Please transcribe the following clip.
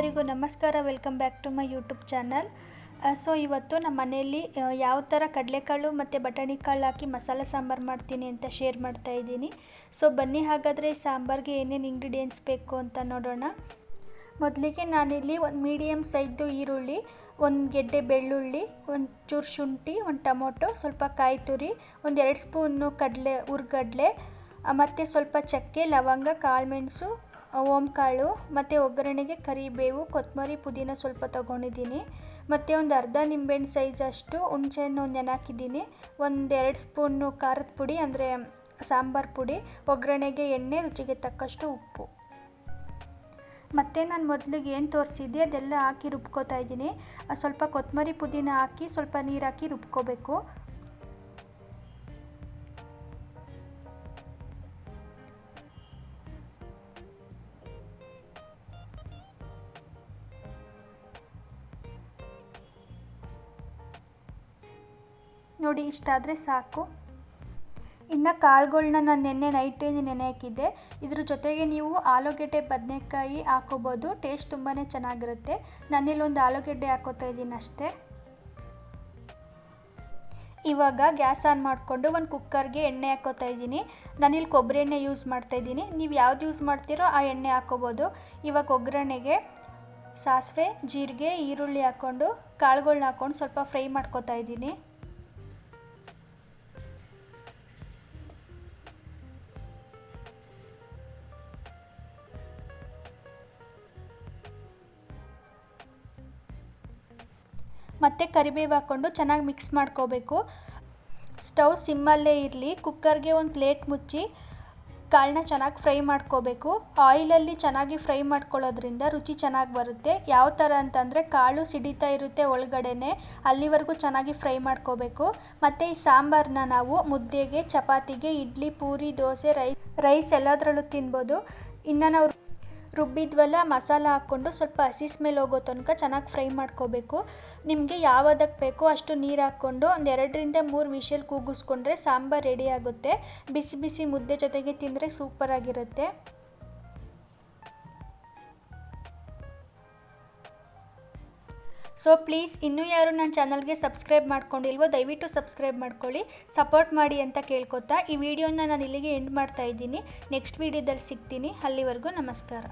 ಎಲ್ಲರಿಗೂ ನಮಸ್ಕಾರ. Welcome back to my YouTube channel so ಇವತ್ತು ನಮ್ಮ ಮನೆಯಲ್ಲಿ ಯಾವ ಥರ ಕಡಲೆಕಾಳು ಮತ್ತು ಬಟಾಣಿ ಕಾಳು ಹಾಕಿ ಮಸಾಲೆ ಸಾಂಬಾರು ಮಾಡ್ತೀನಿ ಅಂತ ಶೇರ್ ಮಾಡ್ತಾ ಇದ್ದೀನಿ. ಸೊ ಬನ್ನಿ, ಹಾಗಾದರೆ ಸಾಂಬಾರಿಗೆ ಏನೇನು ಇಂಗ್ರೀಡಿಯೆಂಟ್ಸ್ ಬೇಕು ಅಂತ ನೋಡೋಣ. ಮೊದಲಿಗೆ ನಾನಿಲ್ಲಿ ಒಂದು ಮೀಡಿಯಮ್ ಸೈಜ್ದು ಈರುಳ್ಳಿ, ಒಂದು ಗೆಡ್ಡೆ ಬೆಳ್ಳುಳ್ಳಿ, ಒಂದು ಚೂರು ಶುಂಠಿ, ಒಂದು ಟೊಮೊಟೊ, ಸ್ವಲ್ಪ ಕಾಯಿ ತುರಿ ಒಂದೆರಡು ಸ್ಪೂನು ಕಡಲೆ ಹುರ್ಗಡ್ಲೆ ಮತ್ತು ಸ್ವಲ್ಪ ಚಕ್ಕೆ, ಲವಂಗ ಕಾಳುಮೆಣಸು ಓಂಕಾಳು, ಮತ್ತು ಒಗ್ಗರಣೆಗೆ ಕರಿಬೇವು ಕೊತ್ತಂಬರಿ ಪುದೀನ ಸ್ವಲ್ಪ ತೊಗೊಂಡಿದ್ದೀನಿ. ಮತ್ತು ಒಂದು ಅರ್ಧ ನಿಂಬೆಹಣ್ಣು ಸೈಜ್ ಅಷ್ಟು ಹುಣಸೆಹಣ್ಣು ನೆನಾಕಿದ್ದೀನಿ ಒಂದು ಎರಡು ಸ್ಪೂನು ಖಾರದ ಪುಡಿ, ಅಂದರೆ ಸಾಂಬಾರು ಪುಡಿ, ಒಗ್ಗರಣೆಗೆ ಎಣ್ಣೆ, ರುಚಿಗೆ ತಕ್ಕಷ್ಟು ಉಪ್ಪು. ಮತ್ತು ನಾನು ಮೊದಲಿಗೆ ಏನು ತೋರಿಸಿದ್ದೆ, ಅದೆಲ್ಲ ಹಾಕಿ ರುಬ್ಕೋತಾ ಇದ್ದೀನಿ. ಸ್ವಲ್ಪ ಕೊತ್ತಂಬರಿ ಪುದೀನ ಹಾಕಿ ಸ್ವಲ್ಪ ನೀರು ಹಾಕಿ ರುಬ್ಕೋಬೇಕು. ನೋಡಿ, ಇಷ್ಟಾದರೆ ಸಾಕು. ಇನ್ನು ಕಾಳುಗಳ್ನ ನಾನು ನೆನ್ನೆ ನೈಟೇ ನೆನೆ ಹಾಕಿದ್ದೆ. ಇದ್ರ ಜೊತೆಗೆ ನೀವು ಆಲೂಗೆಡ್ಡೆ ಬದನೆಕಾಯಿ ಹಾಕೋಬೋದು. ಟೇಸ್ಟ್ ತುಂಬಾ ಚೆನ್ನಾಗಿರುತ್ತೆ. ನಾನಿಲ್ಲಿ ಒಂದು ಆಲೂಗೆಡ್ಡೆ ಹಾಕೋತಾ ಇದ್ದೀನಿ ಅಷ್ಟೇ. ಇವಾಗ ಗ್ಯಾಸ್ ಆನ್ ಮಾಡಿಕೊಂಡು ಒಂದು ಕುಕ್ಕರ್ಗೆ ಎಣ್ಣೆ ಹಾಕೋತಾ ಇದ್ದೀನಿ. ನಾನಿಲ್ಲಿ ಕೊಬ್ಬರಿ ಎಣ್ಣೆ ಯೂಸ್ ಮಾಡ್ತಾ ಇದ್ದೀನಿ. ನೀವು ಯಾವ್ದು ಯೂಸ್ ಮಾಡ್ತೀರೋ ಆ ಎಣ್ಣೆ ಹಾಕೋಬೋದು. ಇವಾಗ ಒಗ್ಗರಣೆಗೆ ಸಾಸಿವೆ, ಜೀರಿಗೆ, ಈರುಳ್ಳಿ ಹಾಕ್ಕೊಂಡು ಕಾಳುಗಳ್ನ ಹಾಕ್ಕೊಂಡು ಸ್ವಲ್ಪ ಫ್ರೈ ಮಾಡ್ಕೋತಾ ಇದ್ದೀನಿ. ಮತ್ತು ಕರಿಬೇವು ಹಾಕ್ಕೊಂಡು ಚೆನ್ನಾಗಿ ಮಿಕ್ಸ್ ಮಾಡ್ಕೋಬೇಕು. ಸ್ಟವ್ ಸಿಮ್ಮಲ್ಲೇ ಇರಲಿ ಕುಕ್ಕರ್ಗೆ ಒಂದು ಪ್ಲೇಟ್ ಮುಚ್ಚಿ ಕಾಳನ್ನ ಚೆನ್ನಾಗಿ ಫ್ರೈ ಮಾಡ್ಕೋಬೇಕು. ಆಯಿಲಲ್ಲಿ ಚೆನ್ನಾಗಿ ಫ್ರೈ ಮಾಡ್ಕೊಳ್ಳೋದ್ರಿಂದ ರುಚಿ ಚೆನ್ನಾಗಿ ಬರುತ್ತೆ. ಯಾವ ಥರ ಅಂತಂದರೆ ಕಾಳು ಸಿಡಿತಾ ಇರುತ್ತೆ ಒಳಗಡೆನೆ, ಅಲ್ಲಿವರೆಗೂ ಚೆನ್ನಾಗಿ ಫ್ರೈ ಮಾಡ್ಕೋಬೇಕು. ಮತ್ತು ಈ ಸಾಂಬಾರನ್ನ ನಾವು ಮುದ್ದೆಗೆ, ಚಪಾತಿಗೆ, ಇಡ್ಲಿ, ಪೂರಿ, ದೋಸೆ, ರೈಸ್ ರೈಸ್ ಎಲ್ಲದರಲ್ಲೂ ತಿನ್ಬೋದು. ಇನ್ನು ನಾವು ರುಬ್ಬಿದ್ವಲ್ಲ, ಮಸಾಲ ಹಾಕ್ಕೊಂಡು ಸ್ವಲ್ಪ ಹಸಿ ಸ್ಮೆಲ್ ಹೋಗೋ ತನಕ ಚೆನ್ನಾಗಿ ಫ್ರೈ ಮಾಡ್ಕೋಬೇಕು. ನಿಮಗೆ ಯಾವದಕ್ಕೆ ಬೇಕೋ ಅಷ್ಟು ನೀರು ಹಾಕ್ಕೊಂಡು ಒಂದು ಎರಡರಿಂದ ಮೂರು ವಿಷಲ್ ಕೂಗಿಸ್ಕೊಂಡ್ರೆ ಸಾಂಬಾರು ರೆಡಿ ಆಗುತ್ತೆ. ಬಿಸಿ ಬಿಸಿ ಮುದ್ದೆ ಜೊತೆಗೆ ತಿಂದರೆ ಸೂಪರಾಗಿರುತ್ತೆ ಸೊ ಪ್ಲೀಸ್ ಇನ್ನೂ ಯಾರು ನನ್ನ ಚಾನಲ್ಗೆ ಸಬ್ಸ್ಕ್ರೈಬ್ ಮಾಡ್ಕೊಂಡಿಲ್ವೋ, ದಯವಿಟ್ಟು ಸಬ್ಸ್ಕ್ರೈಬ್ ಮಾಡ್ಕೊಳ್ಳಿ. ಸಪೋರ್ಟ್ ಮಾಡಿ ಅಂತ ಕೇಳ್ಕೊತಾ ಈ ವಿಡಿಯೋನ ನಾನು ಇಲ್ಲಿಗೆ ಎಂಡ್ ಮಾಡ್ತಾ ಇದ್ದೀನಿ. ನೆಕ್ಸ್ಟ್ ವಿಡಿಯೋದಲ್ಲಿ ಸಿಗ್ತೀನಿ. ಅಲ್ಲಿವರೆಗೂ ನಮಸ್ಕಾರ.